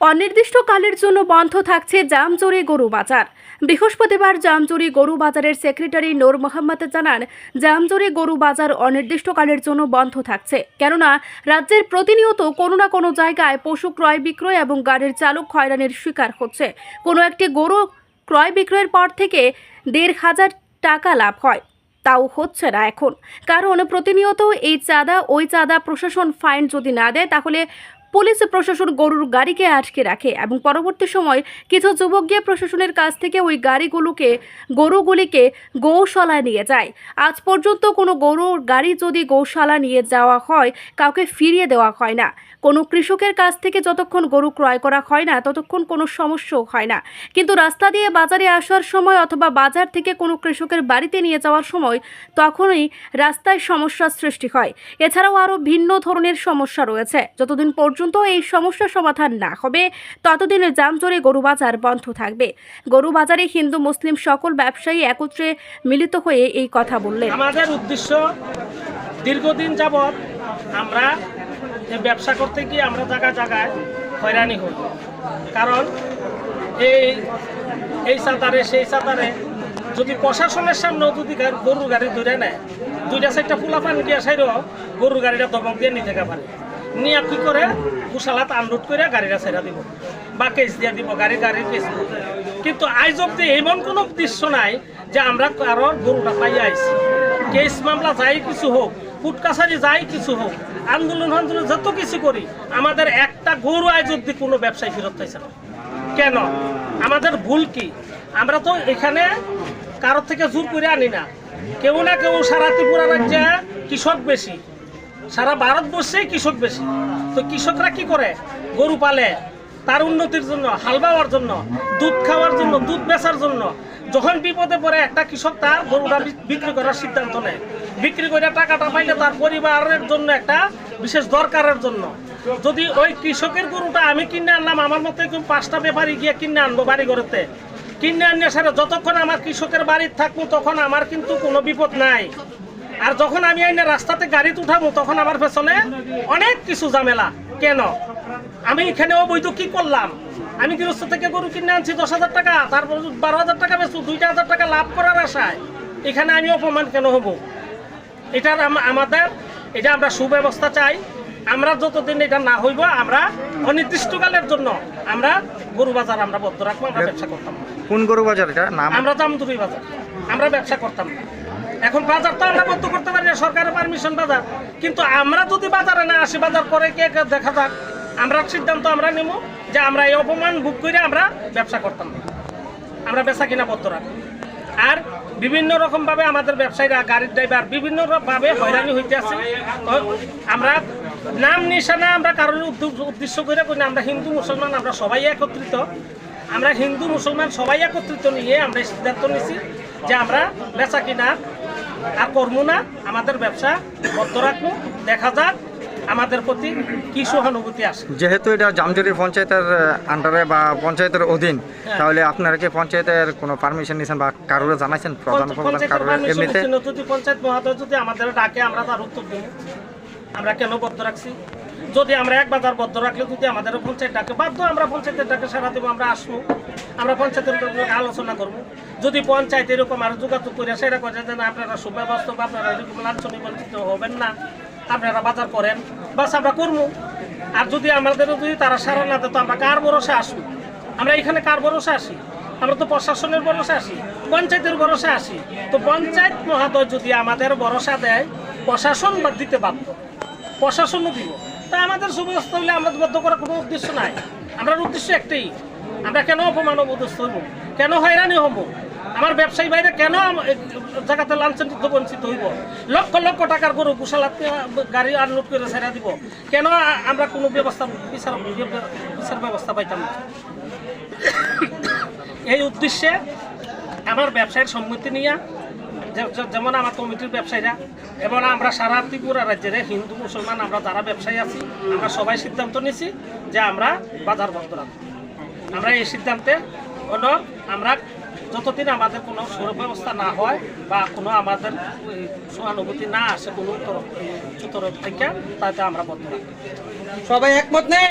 অনির্দিষ্টকালের জন্য বন্ধ থাকছে জামজুরি গরু বাজার। বৃহস্পতিবার জামজুরি গরু বাজারের সেক্রেটারি নূর মোহাম্মদ জানান, জামজুরি গরু বাজার অনির্দিষ্টকালের জন্য বন্ধ থাকছে। কেননা, রাজ্যের প্রতিনিয়ত কোনো না কোনো জায়গায় পশু ক্রয় বিক্রয় এবং গাড়ির চালক হয়রানির শিকার হচ্ছে। কোনো একটি গরু ক্রয় বিক্রয়ের পর থেকে দেড় হাজার টাকা লাভ হয়। তাও হচ্ছে না এখন। কারণ প্রতিনিয়ত এই চাঁদা, ওই চাঁদা প্রশাসন ফাইন যদি না দেয়, তাহলে পুলিশ প্রশাসন গরুর গাড়িকে আটকে রাখে এবং পরবর্তী সময় কিছু যুবক গিয়ে প্রশাসনের কাছ থেকে ওই গাড়িগুলোকে, গরুগুলিকে গৌশালায় নিয়ে যায়। আজ পর্যন্ত কোনো গরুর গাড়ি যদি গৌশালা নিয়ে যাওয়া হয়, কাউকে ফিরিয়ে দেওয়া হয় না। কোনো কৃষকের কাছ থেকে যতক্ষণ গরু ক্রয় করা হয় না, ততক্ষণ কোনো সমস্যাও হয় না। কিন্তু রাস্তা দিয়ে বাজারে আসার সময় অথবা বাজার থেকে কোনো কৃষকের বাড়িতে নিয়ে যাওয়ার সময় তখনই রাস্তায় সমস্যার সৃষ্টি হয়। এছাড়াও আরও ভিন্ন ধরনের সমস্যা রয়েছে। যতদিন পর্যন্ত এই সমস্যার সমাধান না হবে। ততদিন জামজোরে গরু বাজার বন্ধ থাকবে। গরু বাজারে হিন্দু, মুসলিম সকল ব্যবসায়ী একত্রে মিলিত হয়ে এই কথা বললেন। আমাদের উদ্দেশ্য দীর্ঘদিন যাবৎ আমরা ব্যবসা করতে গিয়ে আমরা জায়গায় জায়গায় হয়রানি হই। কারণ এই এই সাঁতারে, সেই সাঁতারে যদি প্রশাসনের সামনেও যদি গরুর গাড়ি ধরে নেয়, দুইটা, চারটা ফুলা পানি গিয়া সাইডও গরুর গাড়িটা দমক দিয়ে নিতে পারে নিয়ে কি করে? কুশালাত আনলোড করে গাড়িটা ছেড়া দিব। বা কেস দিয়ে দিব, গাড়ি, গাড়ির কেস। কিন্তু আজ অব্দি এমন কোনো দৃশ্য নাই যে আমরা কারোর গরুটা পাইয়া আইছি। কেস মামলা যাই কিছু হোক ফুট কাছারি যাই কিছু হোক, আন্দোলন আন্দোলন যত কিছু করি, আমাদের একটা গরু আজ অব্দি কোনো ব্যবসায়ী ফেরত পাইছে না। কেন? আমাদের ভুল কি? আমরা তো এখানে কারোর থেকে জোর করে আনি না। কেউ না কেউ সারা ত্রিপুরা রাজ্যে কৃষক বেশি। সারা ভারতবর্ষেই কৃষক বেশি। তো কৃষকরা কি করে? গরু পালে, তার উন্নতির জন্য, হাল বাওয়ার জন্য, দুধ খাওয়ার জন্য, দুধ বেচার জন্য। যখন বিপদে পড়ে, একটা কৃষক তার গরুটা বিক্রি করার সিদ্ধান্ত নেয়। বিক্রি করে টাকাটা পাইলে তার পরিবারের জন্য একটা বিশেষ দরকারের জন্য। যদি ওই কৃষকের গরুটা আমি কিনে আনলাম, আমার মতো এরকম পাঁচটা ব্যাপারী গিয়ে কিনে আনব বাড়ি ঘরেতে কিনে আনিয়ে সারা, যতক্ষণ আমার কৃষকের বাড়ির থাকব, তখন আমার কিন্তু কোনো বিপদ নাই। আর যখন আমি আইনে রাস্তাতে গাড়িতে উঠাবো তখন আমার পেছনে অনেক কিছু ঝামেলা। কেন? আমি এখানে অবৈধ কি করলাম? আমি গৃহস্থ থেকে গরু কিনে আনছি দশ হাজার টাকা তারপর বারো হাজার টাকা বেচু দুইটা হাজার টাকা লাভ করার আশায়। এখানে আমি অপমান কেন হব? এটার আমাদের এটা আমরা সুব্যবস্থা চাই। আমরা যতদিন এটা না হইব আমরা অনির্দিষ্টকালের জন্য আমরা গরু বাজার আমরা বদ্ধ রাখব আমরা ব্যবসা করতাম। কোন গরু বাজার এটা? নাম? আমরা দামদুরি বাজার। আমরা ব্যবসা করতাম না। এখন বাজার তো আমরা বন্ধ করতে পারি না, সরকারের পারমিশন বাজার। কিন্তু আমরা যদি বাজারে না আসি, বাজার করে কে দেখা যাক? আমরা সিদ্ধান্ত আমরা নেব যে আমরা এই অপমান বুক করে আমরা ব্যবসা করতাম। আমরা বেচা কিনা বদ্ধ রাখব আর বিভিন্ন রকমভাবে আমাদের ব্যবসায়ীরা, গাড়ির ড্রাইভার বিভিন্ন ভাবে হয়রানি হইতে আছে। আমরা নাম নিশানা আমরা কারোর উদ্দ- উদ্দেশ্য করে করি আমরা হিন্দু, মুসলমান, আমরা সবাই একত্রিত। আমরা হিন্দু, মুসলমান সবাই একত্রিত নিয়ে আমরা সিদ্ধান্ত নিছি যে আমরা বেচা কিনা আর করব না আমাদের ব্যবসা বদ্ধ রাখব দেখা যাক আমাদের প্রতি কি সহানুভূতি আসে। যেহেতু এটা জামজুরি পঞ্চায়েতের আন্ডারে বা পঞ্চায়েতের অধীন হ্যাঁ। তাহলে আপনারা কি পঞ্চায়েতের কোনো পারমিশন নিয়েছেন বা কারোর জানাইছেন? প্রধান প্রধান কারোর এমনিতে? যদি পঞ্চায়েত মহাদয় যদি আমাদের ডাকে আমরা তার উত্তর দেব। আমরা কেন বদ্ধ রাখছি? যদি আমরা এক বাজার বদ্ধ রাখলে যদি আমাদের পঞ্চায়েত ডাকে বাধ্য আমরা পঞ্চায়েতের ডাকে সারা দেবো আমরা আসব। আমরা পঞ্চায়েতের আলোচনা করব। যদি পঞ্চায়েত এরকম আর যোগাযোগ করে সেটা করে যে আপনারা সুব্যবস্থা বা আপনারা এরকম লাঞ্ছনী বঞ্চিত হবেন না। আপনারা বাজার করেন। বাস আমরা করব আর যদি আমাদের যদি তারা সারা না দেয়, তো আমরা কার ভরসা আসব আমরা এখানে কার ভরসা আসি? আমরা তো প্রশাসনের ভরসা আসি, পঞ্চায়েতের ভরসা আসি। তো পঞ্চায়েত মহাদয় যদি আমাদের ভরসা দেয়, প্রশাসন বা দিতে বাধ্য। প্রশাসনও দিব। তা আমাদের সুব্যবস্থা হলে আমরা বদ্ধ করার কোনো উদ্দেশ্য নাই। আমরা উদ্দেশ্য একটাই, আমরা কেন অপমান অবদস্ত হইব কেন হয়রানি হব আমার ব্যবসায়ী বাইরে কেন জায়গাতে লাঞ্ছনিত বঞ্চিত হইব? লক্ষ লক্ষ টাকার গরু কুশালাতে গাড়ি আনলোড করে ছেড়ে দিব। কেন আমরা কোনো ব্যবস্থা, বিচার বিচার ব্যবস্থা পাইতাম না? এই উদ্দেশ্যে আমার ব্যবসায়ের সম্মতি নিয়ে যেমন আমার কমিটির ব্যবসায়ীরা, এবং আমরা সারা ত্রিপুরা রাজ্যের হিন্দু, মুসলমান, আমরা যারা ব্যবসায়ী আছি, আমরা সবাই সিদ্ধান্ত নিছি যে আমরা বাজার বন্ধ রাখব। আমরা এই সিদ্ধান্তে হলো আমরা যতদিন আমাদের কোনো সুব্যবস্থা না হয় বা কোনো আমাদের সহানুভূতি না আসে কোনো তরফ থেকে, তাতে আমরা বদ্ধ সবাই একমত নেই